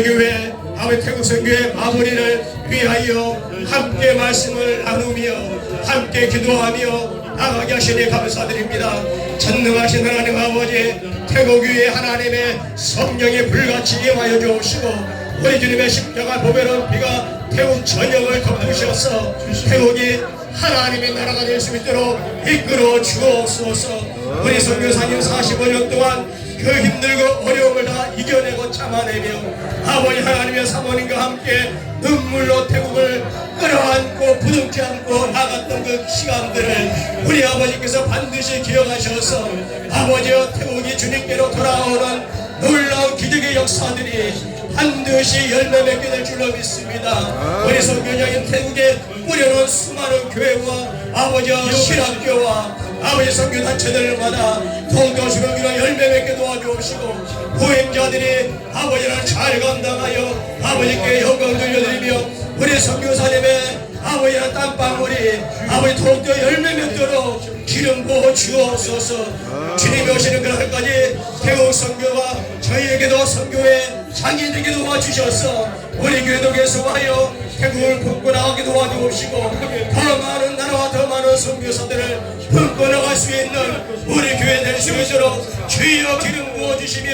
교회 아버지 태국 선교회 마무리를 위하여 함께 말씀을 나누며 함께 기도하며 나가게 하시니 감사드립니다. 전능하신 하나님 아버지 태국 위에 하나님의 성령이 불같이 임하여 주옵시고 우리 주님의 십자가 보배로운 피가 태국 전역을 덮으셔서 태국이 하나님의 나라가 될 수 있도록 이끌어 주옵소서 우리 선교사님 45년 동안 그 힘들고 다 이겨내고 참아내며 아버지 하나님의 사모님과 함께 눈물로 태국을 끌어안고 부둥지 않고 나갔던 그 시간들을 우리 아버지께서 반드시 기억하셔서 아버지와 태국이 주님께로 돌아오는 놀라운 기적의 역사들이 반드시 열매 맺게 될 줄로 믿습니다. 우리 선교장인 태국에 뿌려놓은 수많은 교회와 아버지와 신학교와 아버지 선교단체들마다 더욱더 주병이로 열매 맺게 도와주옵시고 보행자들이 아버지를 잘 감당하여 아버지께 영광 돌려드리며 우리 선교사님의 아버지의 땀방울이 아버지 더욱더 열매 맺도록 기름 부어 주옵소서. 주님이 오시는 그날까지 태국 선교가 저희에게도 선교의 장인에게 도와주셔서 우리 교회도 계속하여 태국을 품고 나가게 도와주옵시고 더 많은 나라와 더 많은 선교사들을 품고 나갈 수 있는 우리 교회 될 수 있도록 주여 기름 부어주시며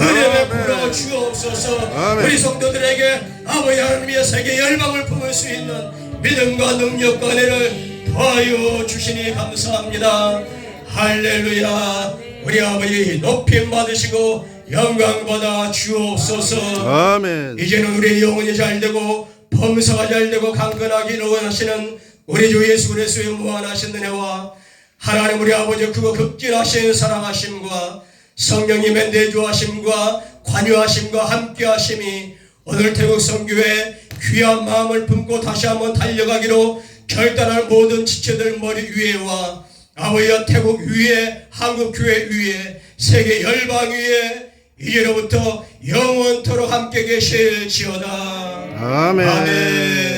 은혜 베풀어 주옵소서. 우리 성도들에게 아버지 하나님의 세계 열방을 품을 수 있는 믿음과 능력과 은혜를 더하여 주시니 감사합니다. 할렐루야. 우리 아버지 높임 받으시고 영광 받아 주옵소서 아멘. 이제는 우리 영혼이 잘 되고 범사가 잘 되고 강건하기 원하시는 우리 주 예수 그리스도의 무한하신 은혜와 하나님 우리 아버지 그거 극진하신 사랑하심과 성령님의 내주하심과 관여하심과 함께하심이 오늘 태국 성교회 귀한 마음을 품고 다시 한번 달려가기로 결단할 모든 지체들 머리 위에와 아버지와 태국 위에 한국 교회 위에 세계 열방 위에 이제로부터 영원토록 함께 계실지어다. 아멘. 아멘.